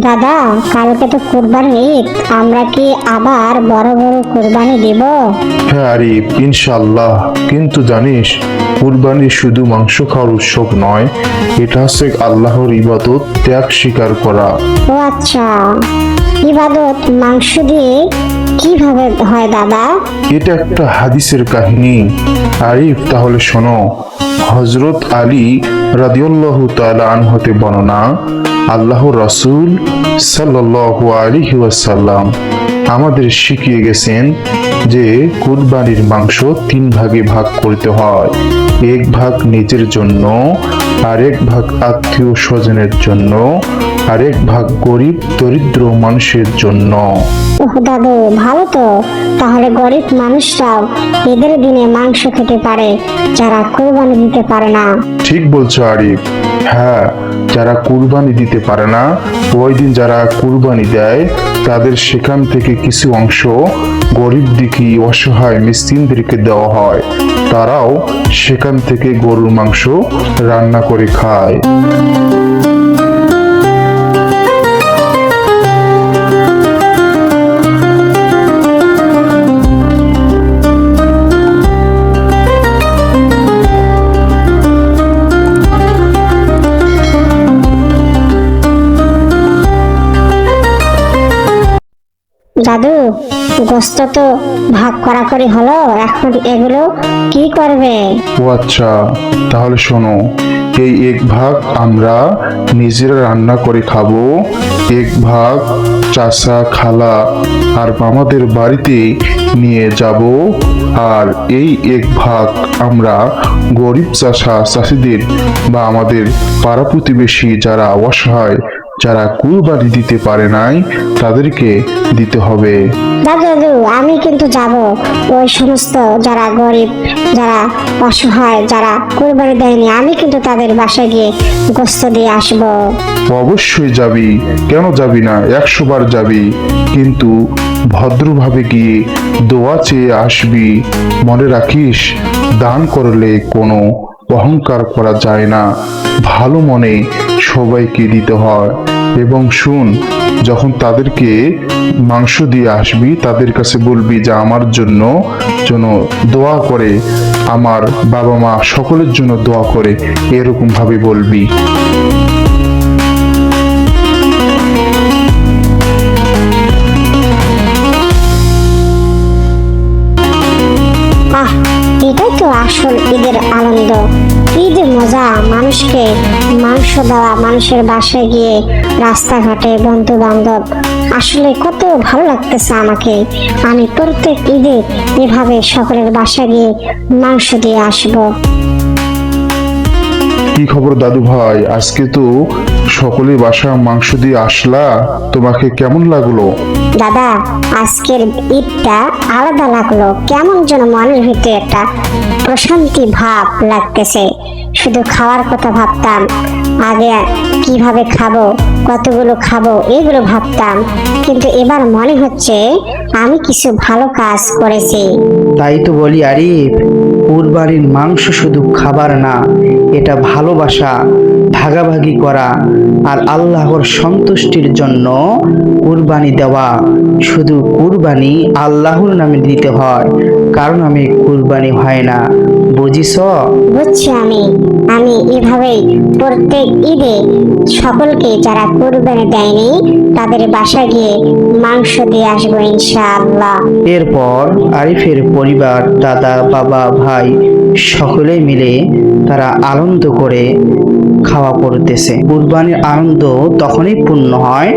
দাদা কালকে তো কুরবানি ঈদ আমরা কি আবার বড় বড় কুরবানি দেব? হ্যাঁ আরিফ ইনশাল্লাহ কিন্তু জানিস কুরবানি শুধু মাংস খাওয়ার উৎসব নয় এটা হচ্ছে আল্লাহর ইবাদত ত্যাগ স্বীকার করা। ও আচ্ছা। ইবাদত মাংস দিয়ে কীভাবে হয় দাদা? এটা একটা হাদিসের কাহিনী। আরিফ তাহলে শোনো হজরত আলী রাদিউল্লাহ তাআলা আনহতে বর্ণনা আল্লাহ রসুল ওয়াসাল্লাম আমাদের শিখিয়ে গেছেন যে কুরবানির মাংস তিন ভাগে ভাগ করতে হয়। এক ভাগ নিজের জন্য আরেক ভাগ আত্মীয় স্বজনের জন্য আরেক ভাগ গরিব দরিদ্র মানুষের জন্য। ওহ দাদু ভালো তো। তাহলে গরিব মানুষরাও ঈদের দিনে মাংস খেতে পারে যারা কুরবানি দিতে পারে না। ঠিক বলছো আরিফ। হ্যাঁ যারা কুরবানি দিতে পারে না, ওই দিন যারা কুরবানি দেয়, তাদের সেখান থেকে কিছু অংশ গরিব দিকি, অসহায় মিসকিনদেরকে দেওয়া হয়। তারাও সেখান থেকে গরুর মাংস রান্না করে খায়। দাদু, গোস্ত তো ভাগ করা করি হলো, এখন এগুলো কি করবে? ও আচ্ছা তাহলে শোনো, এই এক ভাগ আমরা নিজেরা রান্না করে খাব, এক ভাগ চাষা খালা আর মামাদের বাড়িতে নিয়ে যাব, আর এই এক ভাগ আমরা গরিব চাষা চাষিদের বা আমাদের পাড়া প্রতিবেশী যারা অসহায় যারা কুরবানি দিতে পারে নাই তাদেরকে দিতে হবে। দাদু আমি কিন্তু যাব। ওই সমস্ত যারা গরিব যারা অসহায় যারা কুরবানি দেয়নি আমি কিন্তু তাদের বাসায় গিয়ে গোস্ত দিয়ে আসব। অবশ্যই যাবি। কেন যাবি না? একশো বার যাবি। কিন্তু ভদ্রভাবে গিয়ে দোয়া চেয়ে আসবি। মনে রাখিস দান করলে কোনো অহংকার করা যায় না। ভালো মনে সবাইকে দিতে হয়। এবং শুন, যখন তাদেরকে মাংস দিয়ে আসবি, তাদের কাছে বলবি যে, আমার জন্য যেন দোয়া করে, আমার বাবা মা সকলের জন্য দোয়া করে। এরকম ভাবে বলবি। আহ, এটাই তো আসল ঈদের আনন্দ। ঈদের মজা, মানুষকে মাংস দেওয়া, মানুষের বাসায় গিয়ে রাস্তাঘাটে বন্ধু বান্ধব আসলে কত ভালো লাগতেছে আমাকে। আমি প্রত্যেক ঈদে এভাবে সকলের বাসায় গিয়ে মাংস দিয়ে আসব। কি খবর দাদু ভাই? আজকে তো সকলে বাসা মাংস দিয়ে আসলা। তোমাকে কেমন লাগল? দাদা, আজকের ঈদটা আলাদা লাগল। কেমন যেন মনের ভিতরে একটা প্রশান্তি ভাব লাগতেছে। শুধু খাওয়ার কথা ভাবতাম, আগে কীভাবে খাব, কতগুলো খাব, এগুলো ভাবতাম। কিন্তু এবার মনে হচ্ছে, আমি কিছু ভালো কাজ করেছি। তাই তো বলি আরিফ। কুরবানির মাংস শুধু খাবার না, এটা ভালোবাসা, ভাগাভাগি করা আর আল্লাহর সন্তুষ্টির জন্য কুরবানি দেওয়া। শুধু কুরবানি আল্লাহর নামে দিতে হয় কারণ আমি কুরবানি হয় না বুঝিস? বুঝছি আমি। আমি এভাবেই প্রত্যেক ঈদে সকলকে যারা কুরবানি দেয়নি তাদের বাসায় গিয়ে মাংস দিয়ে আসব ইনশাআল্লাহ। এরপর আরিফের পরিবার দাদা বাবা ভাই সকলে মিলে তারা আনন্দ করে খাওয়া পড়তেছে কুরবানির আনন্দ তখনই পূর্ণ হয়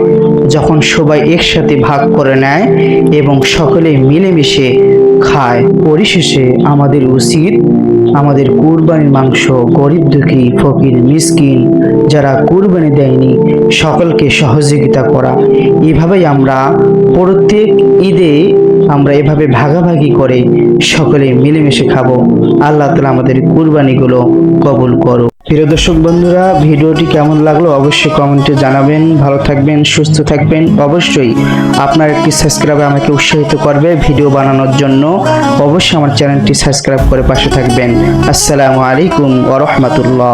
যখন সবাই একসাথে ভাগ করে নেয় এবং সকলে মিলেমিশে খায়। পরিশেষে আমাদের উচিত আমাদের কুরবানির মাংস, গরিব দুঃখী, ফকির, মিসকিন যারা কুরবানি দেয়নি, সকলকে সহযোগিতা করা। এভাবেই আমরা প্রত্যেক ঈদে আমরা এভাবে ভাগাভাগি করে সকলে মিলেমিশে খাব। আল্লাহ তালা আমাদের কুরবানিগুলো কবুল করো প্রিয় দর্শক বন্ধুরা, ভিডিওটি কেমন লাগল অবশ্যই কমেন্টে জানাবেন। ভালো থাকবেন, সুস্থ থাকবেন। অবশ্যই আপনার একটি সাবস্ক্রাইব আমাকে উৎসাহিত করবে ভিডিও বানানোর জন্য। অবশ্যই আমার চ্যানেলটি সাবস্ক্রাইব করে পাশে থাকবেন। আসসালামু আলাইকুম ওরহমতুল্লাহ